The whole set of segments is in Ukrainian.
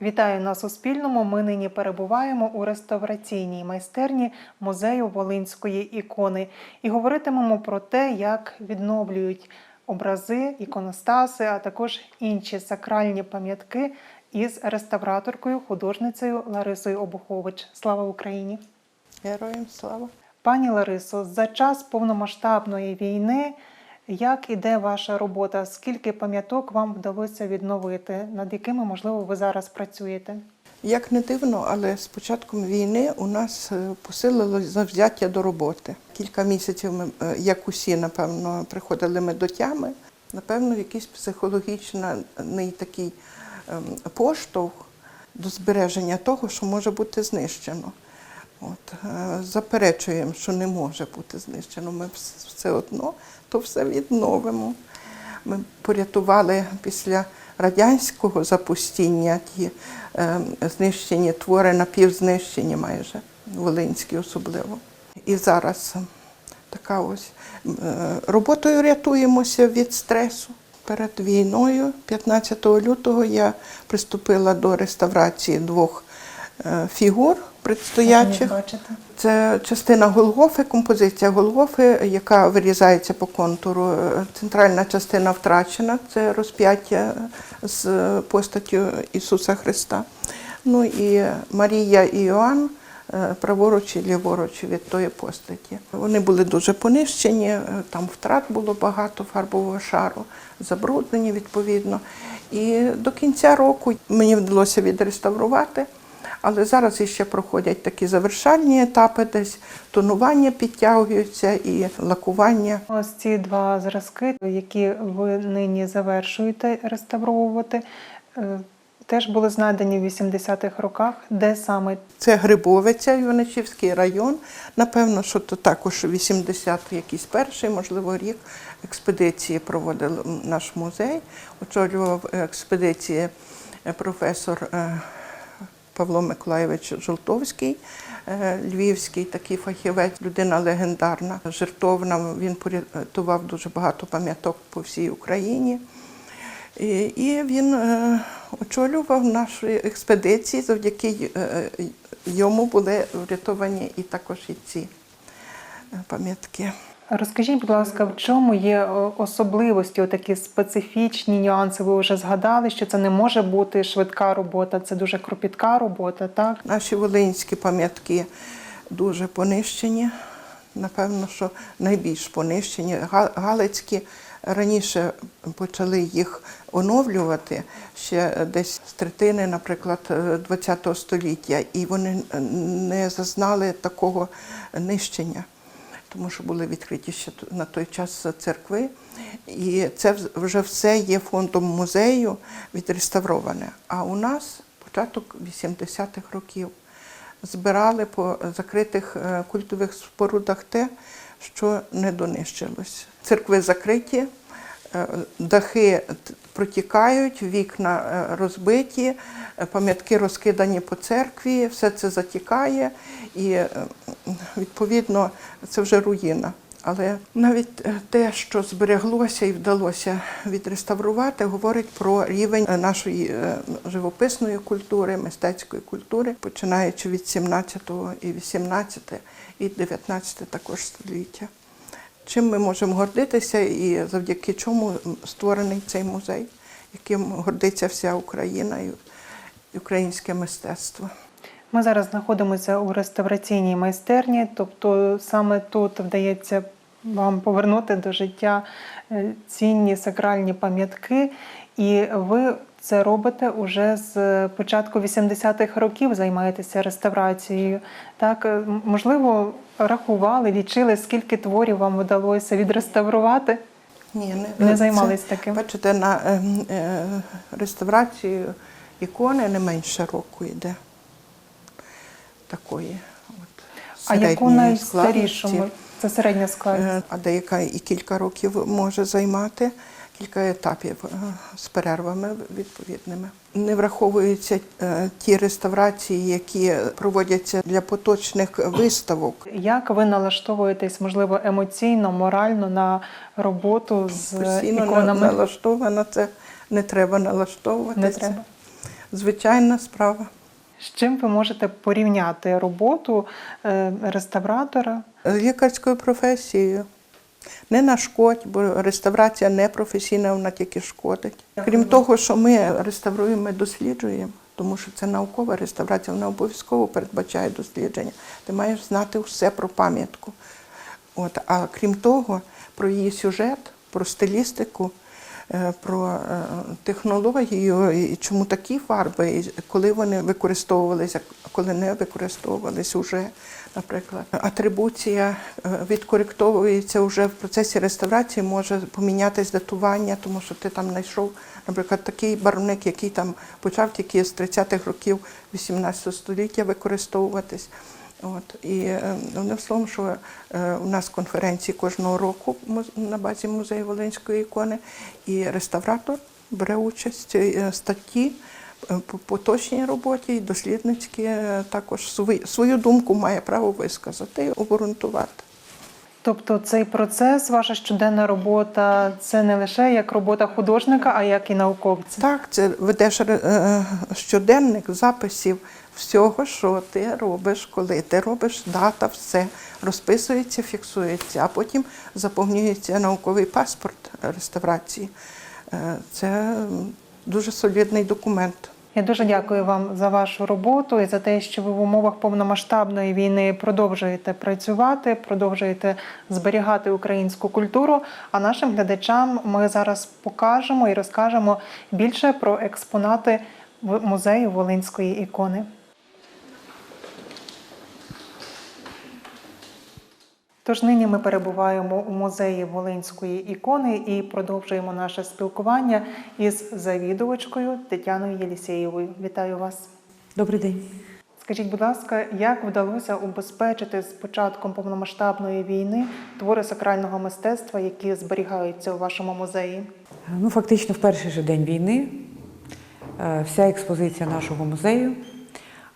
Вітаю на Суспільному. Ми нині перебуваємо у реставраційній майстерні музею Волинської ікони і говоритимемо про те, як відновлюють образи, іконостаси, а також інші сакральні пам'ятки із реставраторкою, художницею Ларисою Обухович. Слава Україні! Героям слава. Пані Ларисо, за час повномасштабної війни як іде ваша робота? Скільки пам'яток вам вдалося відновити? Над якими, можливо, ви зараз працюєте? Як не дивно, але з початком війни у нас е, посилилось завзяття до роботи. Кілька місяців ми, е, як усі, напевно, приходили ми до тями. Напевно, якийсь психологічний такий ем, поштовх до збереження того, що може бути знищено. От, е, заперечуємо, що не може бути знищено. Ми все одно то все відновимо. Ми порятували після радянського запустіння ті е, знищені твори, напівзнищені майже, волинські особливо. І зараз е, така ось е, роботою рятуємося від стресу. Перед війною, 15 лютого, я приступила до реставрації двох е, фігур предстоячих. Це частина Голгофи, композиція Голгофи, яка вирізається по контуру. Центральна частина втрачена, це розп'яття з постаттю Ісуса Христа. Ну і Марія і Іоанн е, праворуч і ліворуч від тої постаті. Вони були дуже понищені, е, там втрат було багато фарбового шару, забруднені відповідно. І до кінця року мені вдалося відреставрувати. Але зараз іще проходять такі завершальні етапи, десь тонування підтягуються і лакування. Ось ці два зразки, які ви нині завершуєте реставровувати, е, теж були знайдені в 80-х роках. Де саме Це Грибовиця, Іваничівський район. Напевно, що то також 80 якийсь перший, можливо, рік експедиції проводив наш музей. Очолював експедиції професор е, Павло Миколайович Жолтовський, е, львівський такий фахівець, людина легендарна, жертовна. Він порятував дуже багато пам'яток по всій Україні. І, він е, очолював наші експедиції. Завдяки е, йому були врятовані і також і ці пам'ятки. Розкажіть, будь ласка, в чому є особливості, такі специфічні нюанси? Ви вже згадали, що це не може бути швидка робота, це дуже кропітка робота, так? Наші волинські пам'ятки дуже понищені. Напевно, що найбільш понищені. Га- Галицькі раніше почали їх оновлювати ще десь з третини, наприклад, ХХ століття, і вони не зазнали такого нищення. Тому що були відкриті ще на той час церкви, і це вже все є фондом музею відреставроване. А у нас початок 80-х років збирали по закритих е, культових спорудах те, що не донищилось. Церкви закриті, е, дахи протікають, вікна е, розбиті, пам'ятки розкидані по церкві, все це затікає і відповідно це вже руїна. Але навіть е, те, що збереглося і вдалося відреставрувати, говорить про рівень е, нашої е, живописної культури, мистецької культури, починаючи від 17 і 18 і 19 також століття. Чим ми можемо гордитися і завдяки чому створений цей музей, яким гордиться вся Україна і українське мистецтво. Ми зараз знаходимося у реставраційній майстерні, тобто саме тут вдається вам повернути до життя е, цінні сакральні пам'ятки, і ви це робите уже з початку 80-х років, займаєтеся реставрацією. Так, е, можливо, рахували, лічили, скільки творів вам вдалося відреставрувати? Ні, Не це- займались таким? Бачите, на е, е, реставрацію ікони не менше року йде. Такої. От, А яку складності. Це середня складність. Е, А деяка і кілька років може займати, кілька етапів е, з перервами відповідними. Не враховуються е, ті реставрації, які проводяться для поточних виставок. Як ви налаштовуєтесь, можливо, емоційно, морально на роботу з Постійно іконами? налаштована це не треба налаштовуватися. Не треба. звичайна справа. З чим ви можете порівняти роботу е, реставратора? лікарською професією. Не нашкодь, бо реставрація не професійна, вона тільки шкодить. Крім того, що ми реставруємо, ми досліджуємо, тому що це наукова реставрація, вона обов'язково передбачає дослідження. Ти маєш знати все про пам'ятку. От, а крім того, про її сюжет, про стилістику, про е, технологію, і чому такі фарби, і коли вони використовувалися, коли не використовувалися вже, наприклад. Атрибуція е, відкоректовується вже в процесі реставрації, може помінятись датування, тому що ти там знайшов, наприклад, такий барвник, який там почав тільки з 30-х років 18 століття використовуватись. От і не одним словом, що е, у нас конференції кожного року на базі музею Волинської ікони, і реставратор бере участь е, статті е, по поточній роботі, і дослідницькі е, також свою думку має право висказати і обґрунтувати. Тобто цей процес, ваша щоденна робота, це не лише як робота художника, а як і науковця. Так, це ведеш е, е, щоденник записів всього, що ти робиш, коли ти робиш дата, все розписується, фіксується, а потім заповнюється науковий паспорт реставрації. Е, Це дуже солідний документ. Я дуже дякую вам за вашу роботу і за те, що ви в умовах повномасштабної війни продовжуєте працювати, продовжуєте зберігати українську культуру. А нашим глядачам ми зараз покажемо і розкажемо більше про експонати в музею Волинської ікони. Тож нині ми перебуваємо у музеї Волинської ікони і продовжуємо наше спілкування із завідувачкою Тетяною Єлісєєвою. Вітаю вас. Добрий день. Скажіть, будь ласка, як вдалося убезпечити з початком повномасштабної війни твори сакрального мистецтва, які зберігаються у вашому музеї? Ну, фактично, в перший же день війни е, вся експозиція нашого музею,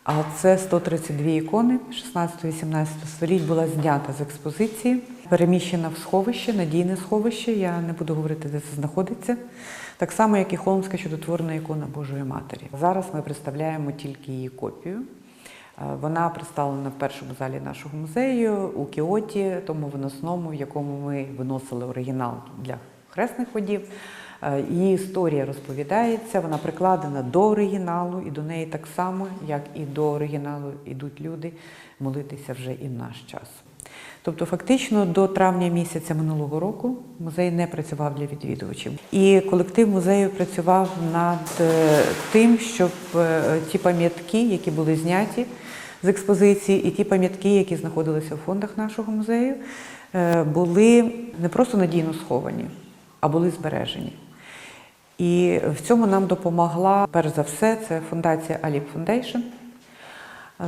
а це 132 ікони 16-18 століть, була знята з експозиції, переміщена в сховище, надійне сховище. Я не буду говорити, де це знаходиться. Так само, як і Холмська чудотворна ікона Божої Матері. Зараз ми представляємо тільки її копію. Е, Вона представлена в першому залі нашого музею у Кіоті, тому виносному, в якому ми виносили оригінал для хресних ходів. Е, Її історія розповідається, вона прикладена до оригіналу, і до неї так само, як і до оригіналу, йдуть люди молитися вже і в наш час. Тобто, фактично, до травня місяця минулого року музей не працював для відвідувачів. І колектив музею працював над е, тим, щоб е, ті пам'ятки, які були зняті з експозиції, і ті пам'ятки, які знаходилися в фондах нашого музею, були не просто надійно сховані, а були збережені. І в цьому нам допомогла, перш за все, це фундація Alip Foundation,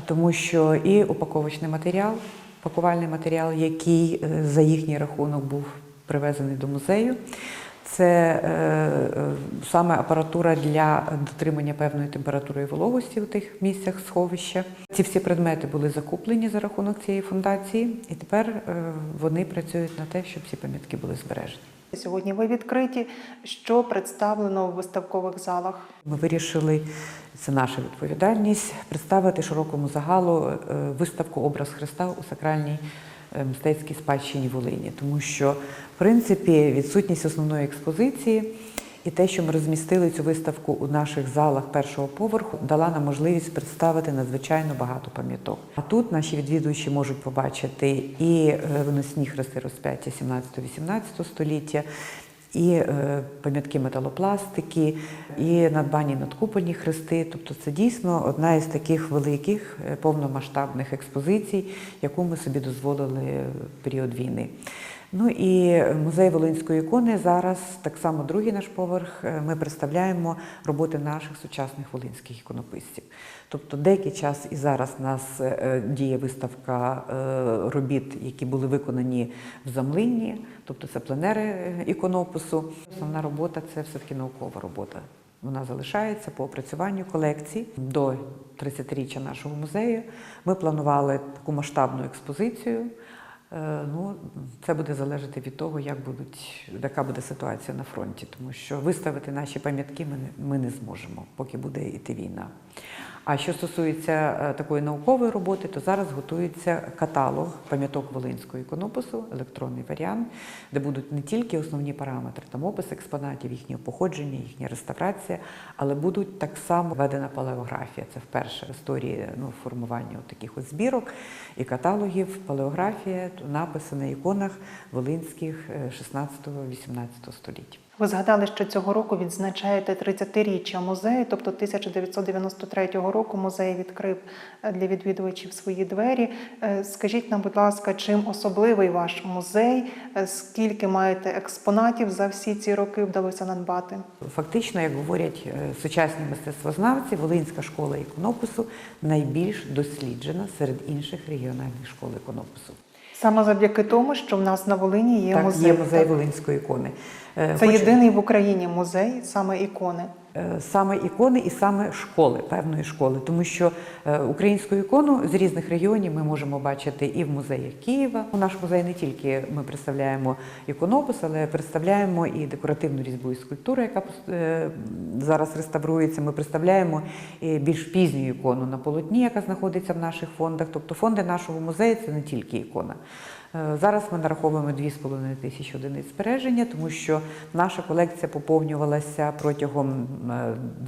тому що і упаковочний матеріал, пакувальний матеріал, який е, за їхній рахунок був привезений до музею. Це е, е, саме апаратура для дотримання певної температури і вологості у тих місцях сховища. Ці всі предмети були закуплені за рахунок цієї фундації, і тепер е, вони працюють на те, щоб ці пам'ятки були збережені. Сьогодні ви відкриті. Що представлено в виставкових залах? Ми вирішили, це наша відповідальність, представити широкому загалу е, виставку Образ Христа у сакральній е, мистецькій спадщині Волині, тому що, в принципі, відсутність основної експозиції і те, що ми розмістили цю виставку у наших залах першого поверху, дала нам можливість представити надзвичайно багато пам'яток. А тут наші відвідувачі можуть побачити і е, виносні хрести розп'яття 17-18 століття, і е, пам'ятки металопластики, і надбані надкупольні хрести. Тобто це дійсно одна із таких великих е, повномасштабних експозицій, яку ми собі дозволили в період війни. Ну і музей Волинської ікони зараз, так само другий наш поверх, е, ми представляємо роботи наших сучасних волинських іконописців. Тобто деякий час і зараз у нас е, діє виставка е, робіт, які були виконані в замлинні, тобто це пленери е, іконопису. Основна робота це все-таки наукова робота. Вона залишається по опрацюванню колекцій до 30-річчя нашого музею. Ми планували таку масштабну експозицію Е, Ну, це буде залежати від того, як будуть, яка буде ситуація на фронті, тому що виставити наші пам'ятки ми не, ми не зможемо, поки буде йти війна. А що стосується е, такої наукової роботи, то зараз готується каталог пам'яток Волинського іконопису, електронний варіант, де будуть не тільки основні параметри, там опис експонатів, їхнє походження, їхня реставрація, але будуть так само введена палеографія. Це вперше в історії ну, формування от таких от збірок і каталогів. Палеографія, написи на іконах волинських е, 16-18 століття. Ви згадали, що цього року відзначаєте 30-річчя музею, тобто 1993 року музей відкрив е, для відвідувачів свої двері. Е, Скажіть нам, будь ласка, чим особливий ваш музей? Е, Скільки маєте експонатів за всі ці роки вдалося надбати? Фактично, як говорять сучасні мистецтвознавці, Волинська школа іконопису найбільш досліджена серед інших регіональних школ іконопису. Саме завдяки тому, що в нас на Волині є так, музей. є музей так? Волинської ікони. Це хочу- єдиний в Україні музей, саме ікони. Е, Саме ікони і саме школи, певної школи, тому що е, українську ікону з різних регіонів ми можемо бачити і в музеях Києва. У наш музей не тільки ми представляємо іконопис, але представляємо і декоративну різьбу і скульптуру, яка е, зараз реставрується. Ми представляємо більш пізню ікону на полотні, яка знаходиться в наших фондах. Тобто фонди нашого музею це не тільки ікона. Зараз ми нараховуємо 2,5 тисячі одиниць збереження, тому що наша колекція поповнювалася протягом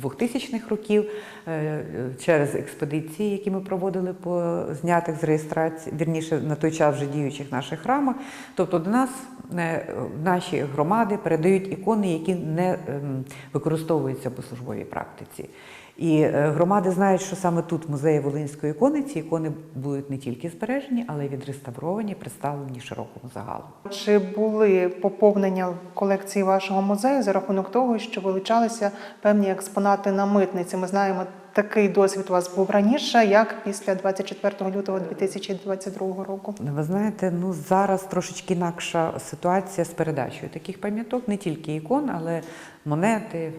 2000-х років е, через експедиції, які ми проводили по знятих з реєстрації, вірніше на той час вже діючих наших храмах. Тобто до нас е, наші громади передають ікони, які не ем, використовуються по службовій практиці. І е, громади знають, що саме тут, в музеї Волинської ікони, ці ікони будуть не тільки збережені, але й відреставровані, представлені широкому загалу. Чи були поповнення колекції вашого музею за рахунок того, що вилучалися певні експонати на митниці? Ми знаємо, такий досвід у вас був раніше, як після 24 лютого 2022 року. Ви знаєте, ну зараз трошечки інакша ситуація з передачею таких пам'яток, не тільки ікон, але монети, е,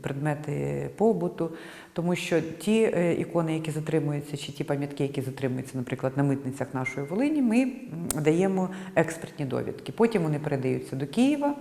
предмети побуту. Тому що ті е, ікони, які затримуються, чи ті пам'ятки, які затримуються, наприклад, на митницях нашої Волині, ми даємо експертні довідки. Потім вони передаються до Києва,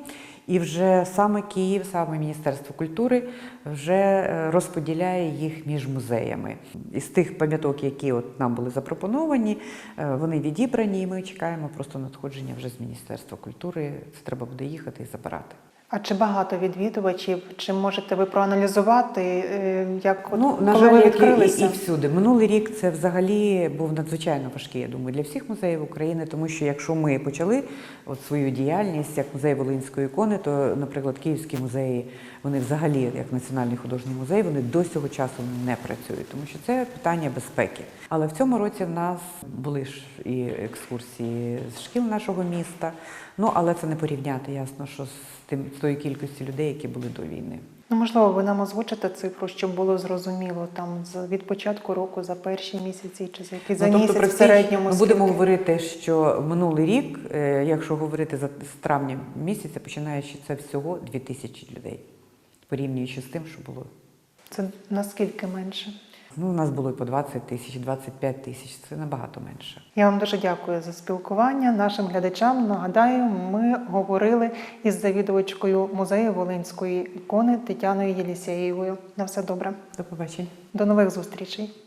і вже саме Київ, саме Міністерство культури вже е, розподіляє їх між музеями. Із тих пам'яток, які от нам були запропоновані, е, вони відібрані, і ми чекаємо просто надходження вже з Міністерства культури. Це треба буде їхати і забирати. А чи багато відвідувачів? Чи можете ви проаналізувати, е, як от, Ну, на коли жаль, ви відкрилися? і, і всюди. Минулий рік це взагалі був надзвичайно важкий, я думаю, для всіх музеїв України, тому що якщо ми почали от свою діяльність як музей Волинської ікони, то, наприклад, київські музеї, вони взагалі, як Національний художній музей, вони до цього часу не працюють, тому що це питання безпеки. Але в цьому році в нас були ж і екскурсії з шкіл нашого міста. Ну але це не порівняти, ясно, що з тим з тою кількістю людей, які були до війни. Ну, можливо, ви нам озвучите цифру, щоб було зрозуміло там з від початку року за перші місяці чи за які за Ну, місяць при в середньому ми будемо скільки? говорити, що минулий рік, е, якщо говорити за з травня місяця, починаючи це всього 2000 людей, порівнюючи з тим, що було. Це наскільки менше? Ну, у нас було і по 20 тисяч, 25 тисяч, це набагато менше. Я вам дуже дякую за спілкування. Нашим глядачам нагадаю, ми говорили із завідувачкою музею Волинської ікони Тетяною Єлісєєвою. На все добре. До побачення. До нових зустрічей.